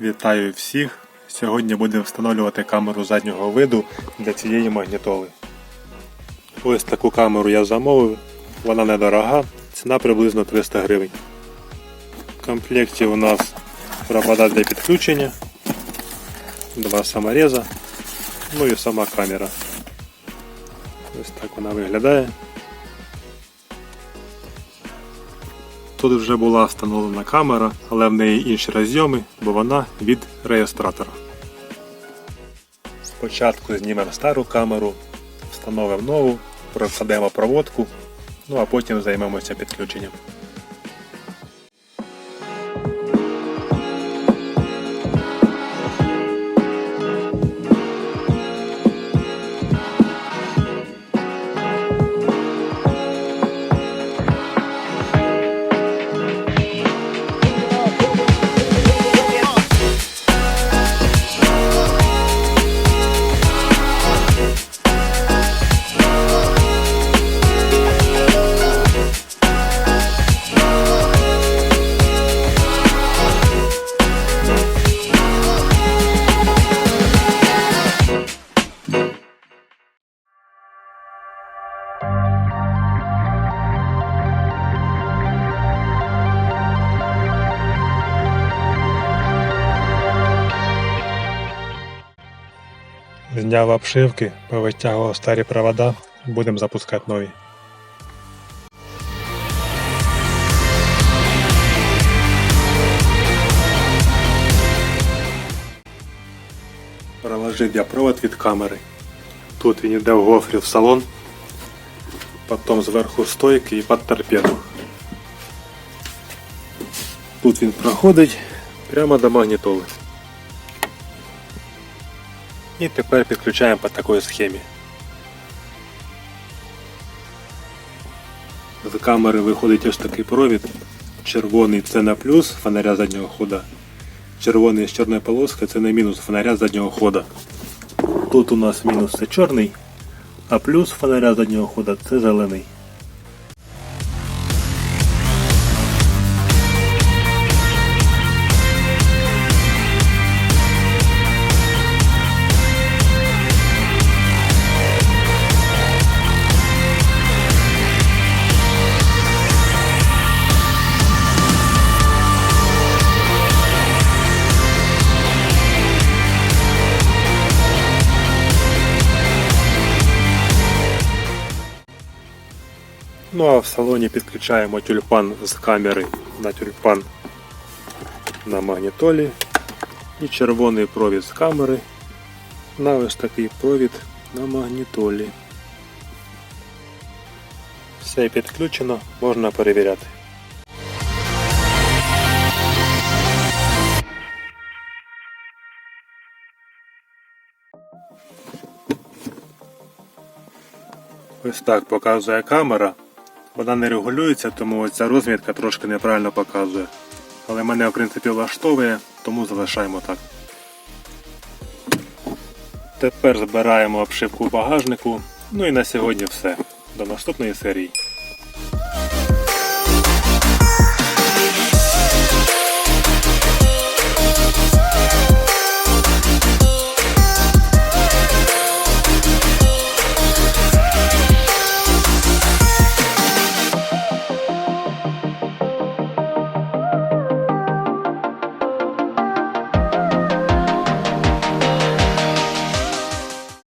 Вітаю всіх! Сьогодні будемо встановлювати камеру заднього виду для цієї магнітоли. Ось таку камеру я замовив. Вона недорога, ціна приблизно 300 гривень. В комплекті у нас провода для підключення, два самореза, ну і сама камера. Ось так вона виглядає. Тут вже була встановлена камера, але в неї інші розйоми, бо вона від реєстратора. Спочатку знімемо стару камеру, встановимо нову, прокладемо проводку, ну а потім займемося підключенням. Зняв обшивки, повитягував старі провода, будемо запускати нові. Проложив я провод від камери. Тут він йде в гофрі в салон, потім зверху стойки і під торпеду. Тут він проходить прямо до магнітоли. І тепер підключаємо по такій схемі. З камери виходить ось такий провід. Червоний це на плюс фонаря заднього хода. Червоний з чорною полоскою це на мінус фонаря заднього хода. Тут у нас мінус це чорний, а плюс фонаря заднього хода це зелений. Ну а в салоні підключаємо тюльпан з камери на тюльпан на магнітолі і червоний провід з камери на ось такий провід на магнітолі. Все підключено, можна перевіряти. Ось так показує камера. Вона не регулюється, тому ось ця розмітка трошки неправильно показує. Але мене в принципі влаштовує, тому залишаємо так. Тепер збираємо обшивку багажнику. Ну і на сьогодні все. До наступної серії.